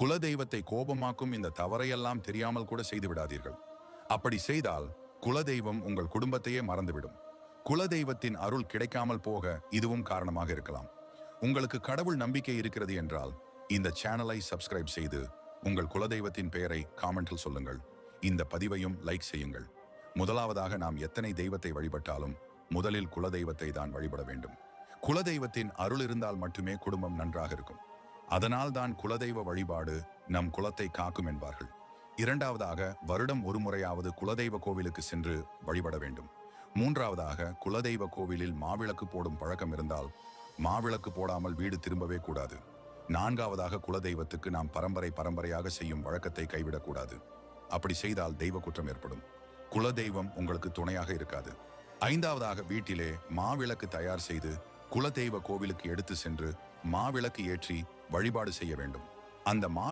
குலதெய்வத்தை கோபமாக்கும் இந்த தவறையெல்லாம் தெரியாமல் கூட செய்து விடாதீர்கள். அப்படி செய்தால் குலதெய்வம் உங்கள் குடும்பத்தையே மறந்துவிடும். குலதெய்வத்தின் அருள் கிடைக்காமல் போக இதுவும் காரணமாக இருக்கலாம். உங்களுக்கு கடவுள் நம்பிக்கை இருக்கிறது என்றால் இந்த சேனலை சப்ஸ்கிரைப் செய்து உங்கள் குலதெய்வத்தின் பெயரை காமெண்டில் சொல்லுங்கள். இந்த பதிவையும் லைக் செய்யுங்கள். முதலாவதாக நாம் எத்தனை தெய்வத்தை வழிபட்டாலும் முதலில் குலதெய்வத்தை தான் வழிபட வேண்டும். குலதெய்வத்தின் அருள் இருந்தால் மட்டுமே குடும்பம் நன்றாக இருக்கும். அதனால் தான் குலதெய்வ வழிபாடு நம் குலத்தை காக்கும் என்பார்கள். இரண்டாவதாக வருடம் ஒரு முறையாவது குலதெய்வ கோவிலுக்கு சென்று வழிபட வேண்டும். மூன்றாவதாக குலதெய்வ கோவிலில் மாவிளக்கு போடும் பழக்கம் இருந்தால் மாவிளக்கு போடாமல் வீடு திரும்பவே கூடாது. நான்காவதாக குலதெய்வத்துக்கு நாம் பரம்பரை பரம்பரையாக செய்யும் வழக்கத்தை கைவிடக்கூடாது அப்படி செய்தால் தெய்வ குற்றம் ஏற்படும். குலதெய்வம் உங்களுக்கு துணையாக இருக்காது. ஐந்தாவதாக வீட்டிலே மாவிளக்கு தயார் செய்து குலதெய்வ கோவிலுக்கு எடுத்து சென்று மாவிளக்கு ஏற்றி வழிபாடு செய்ய வேண்டும். அந்த மா